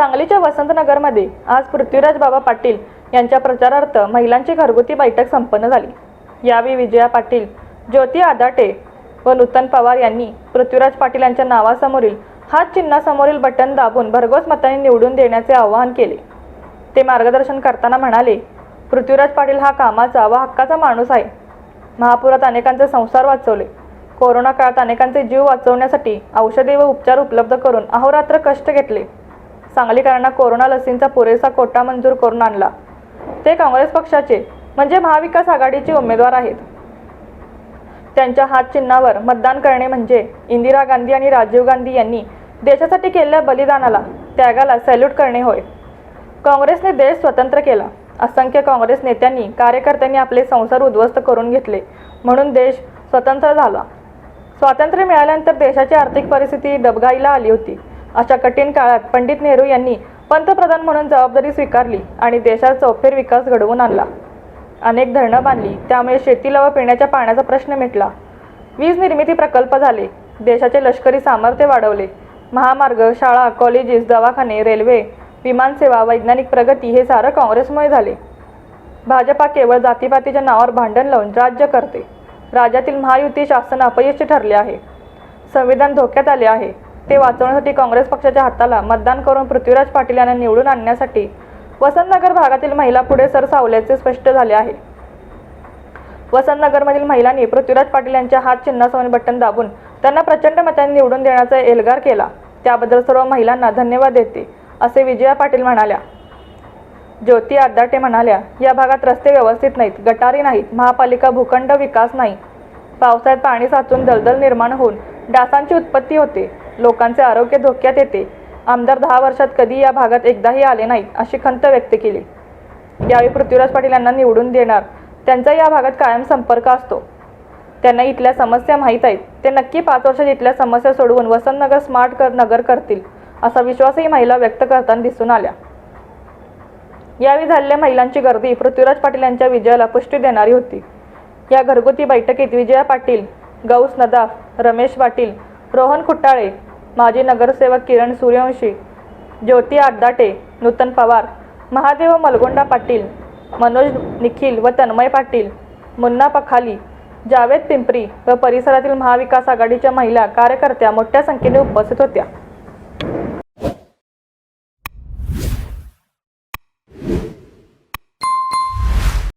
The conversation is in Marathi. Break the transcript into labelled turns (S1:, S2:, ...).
S1: सांगलीच्या वसंतनगरमध्ये आज पृथ्वीराज बाबा पाटील यांच्या प्रचारार्थ महिलांची घरगुती बैठक संपन्न झाली. यावेळी विजया पाटील ज्योती आदाटे व नूतन पवार यांनी पृथ्वीराज पाटील यांच्या नावासमोरील हात चिन्हासमोरील बटन दाबून भरघोस मतांनी निवडून देण्याचे आवाहन केले. ते मार्गदर्शन करताना म्हणाले पृथ्वीराज पाटील हा कामाचा व हक्काचा माणूस आहे. महापुरात अनेकांचे संसार वाचवले. कोरोना काळात अनेकांचे जीव वाचवण्यासाठी औषधे व उपचार उपलब्ध करून अहोरात्र कष्ट घेतले. सांगलीकरांना कोरोना लसींचा पुरेसा कोटा मंजूर करून आणला. ते काँग्रेस पक्षाचे म्हणजे महाविकास आघाडीचे उमेदवार आहेत. त्यांच्या हात चिन्हावर मतदान करणे म्हणजे इंदिरा गांधी आणि राजीव गांधी यांनी देशासाठी केलेल्या बलिदानाला त्यागाला सॅल्यूट करणे होय. काँग्रेसने देश स्वतंत्र केला. असंख्य काँग्रेस नेत्यांनी कार्यकर्त्यांनी आपले संसार उद्ध्वस्त करून घेतले. म्हणून देश स्वतंत्र झाला. स्वातंत्र्य मिळाल्यानंतर देशाची आर्थिक परिस्थिती डबघाईला आली होती. अशा कठीण काळात पंडित नेहरू यांनी पंतप्रधान म्हणून जबाबदारी स्वीकारली आणि देशात चौफेर विकास घडवून आणला. अनेक धरणं बांधली त्यामुळे शेतीला व पिण्याच्या पाण्याचा प्रश्न मिटला. वीज निर्मिती प्रकल्प झाले देशाचे लष्करी सामर्थ्य वाढवले. महामार्ग शाळा कॉलेजेस दवाखाने रेल्वे विमानसेवा वैज्ञानिक प्रगती हे सारं काँग्रेसमुळे झाले. भाजपा केवळ जातीपातीच्या नावावर भांडण लावून राज्य करते. राज्यातील महायुती शासन अपयशी ठरले आहे. संविधान धोक्यात आले आहे. ते वाचवण्यासाठी काँग्रेस पक्षाच्या हाताला मतदान करून पृथ्वीराज पाटील यांना निवडून आणण्यासाठी वसंतनगर भागातील महिला पुढे सरसावल्याचे स्पष्ट झाले आहे. वसंतनगरमधील महिलांनी पृथ्वीराज पाटील यांच्या हात चिन्हासमोर बटन दाबून त्यांना प्रचंड मतांनी निवडून देण्याचा एल्गार केला. त्याबद्दल सर्व महिलांना धन्यवाद देते असे विजया पाटील म्हणाल्या. ज्योती आदाटे म्हणाल्या या भागात रस्ते व्यवस्थित नाहीत गटारी नाहीत महापालिका भूखंड विकास नाही. पावसाळ्यात पाणी साचून दलदल निर्माण होऊन डासांची उत्पत्ती होते. लोकांचे आरोग्य धोक्यात येते. आमदार दहा वर्षात कधी या भागात एकदाही आले नाहीत अशी खंत व्यक्त केली. यावेळी पृथ्वीराज पाटील यांना निवडून देणार त्यांचा या भागात कायम संपर्क असतो. त्यांना इथल्या समस्या माहीत आहेत. ते नक्की पाच वर्षात इथल्या समस्या सोडवून वसंतनगर स्मार्ट कर नगर करतील असा विश्वासही महिला व्यक्त करताना दिसून आल्या. यावेळी झालेल्या महिलांची गर्दी पृथ्वीराज पाटील यांच्या विजयाला पुष्टी देणारी होती. या घरगुती बैठकीत विजया पाटील गौस नदाफ रमेश पाटील रोहन खुट्टाळे माजी नगरसेवक किरण सूर्यवंशी ज्योती आड्डाटे नूतन पवार महादेव मलगोंडा पाटील मनोज निखिल व तन्मय पाटील मुन्ना पखाली जावेद पिंपरी व परिसरातील महाविकास आघाडीच्या महिला कार्यकर्त्या मोठ्या संख्येने उपस्थित होत्या.